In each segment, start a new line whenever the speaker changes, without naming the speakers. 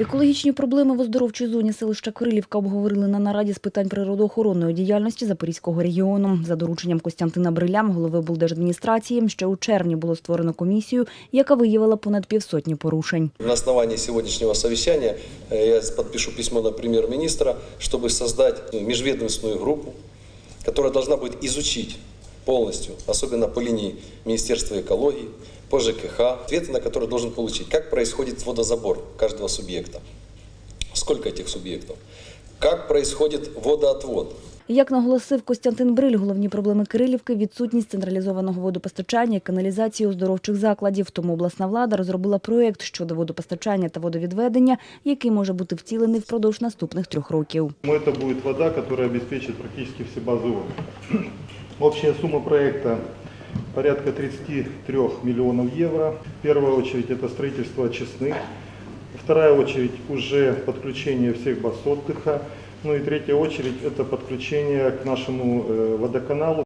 Екологічні проблеми в оздоровчій зоні селища Кирилівка обговорили на нараді з питань природоохоронної діяльності Запорізького регіону. За дорученням Костянтина Бриля, голови облдержадміністрації, ще у червні було створено комісію, яка виявила понад півсотні порушень.
На основании сегодняшнего совещания э, я подпишу письмо на чтобы создать ну, межведомственную группу, которая должна будет изучить полностью, особенно по линии Министерства экологии, по ЖКХ, ответы на которые должен получить, как происходит водозабор каждого субъекта, сколько этих субъектов, как происходит водоотвод,
Як наголосив Костянтин Бриль, головні проблеми Кирилівки – відсутність централізованого водопостачання і каналізації оздоровчих закладів. Тому обласна влада розробила проєкт щодо водопостачання та водовідведення, який може бути втілений впродовж наступних трьох років.
Ну, Это будет вода, которая обеспечит практически все базы отдыха. Общая сумма проекта порядка 33 миллионов евро. В первую очередь это строительство очистных. Вторая очередь уже подключение всех баз отдыха. Ну и третья очередь это подключение к нашему э, водоканалу.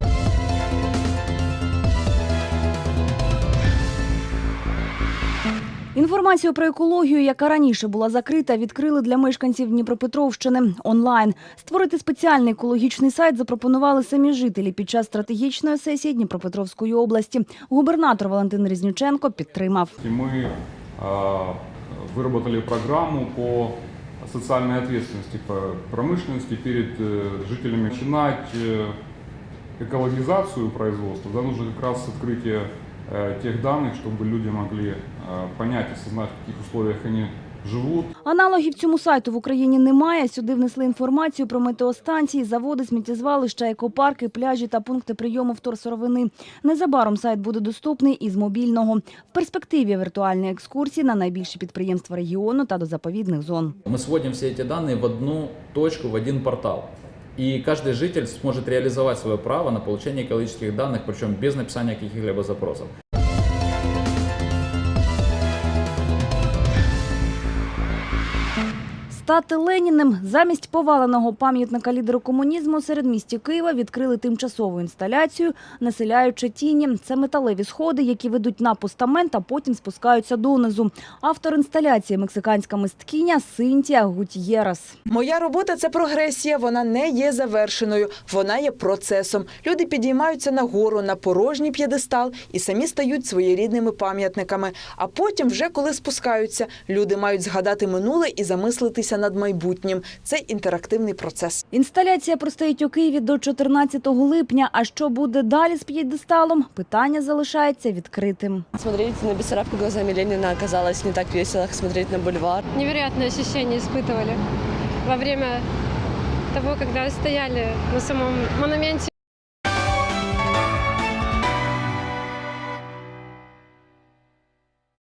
Інформацію про екологію, яка раніше була закрита, відкрили для мешканців Дніпропетровщини онлайн. Створити спеціальний екологічний сайт запропонували самі жителі під час стратегічної сесії Дніпропетровської області. Губернатор Валентин Різніченко підтримав.
И мы а, выработали программу по социальной ответственности по промышленности перед э, жителями. Начинать э, экологизацию производства, да, нужно как раз открытие э, тех данных, чтобы люди могли э, понять, осознать, в каких условиях они живут,
Аналогів цьому сайту в Україні немає. Сюди внесли інформацію про метеостанції, заводи, сміттєзвалища, екопарки, пляжі та пункти прийому вторсировини. Незабаром сайт буде доступний із мобільного. В перспективі віртуальні екскурсії на найбільші підприємства регіону та до заповідних зон.
Мы сводим все эти данные в одну точку, в один портал. И каждый житель сможет реализовать свое право на получение экологических данных, причем без написания каких-либо запросов.
Стати Леніним замість поваленого пам'ятника лідеру комунізму серед місті Києва відкрили тимчасову інсталяцію, населяючи тіні. Це металеві сходи, які ведуть на постамент, а потім спускаються донизу. Автор інсталяції мексиканська мисткиня Синтія Гутьєрас.
Моя робота це прогресія. Вона не є завершеною, вона є процесом. Люди підіймаються нагору на порожній п'єдестал і самі стають своєрідними пам'ятниками. А потім, вже коли спускаються, люди мають згадати минуле і замислитися над майбутнім. Це інтерактивний процес.
Інсталяція простоїть у Києві до 14 липня. А що буде далі з п'єдесталом? Питання залишається відкритим.
Смотреть на Бессарабку глазами Ленина оказалось не так весело, как смотреть на бульвар.
невероятные ощущения испытывали во время того, когда стояли на самом монументе.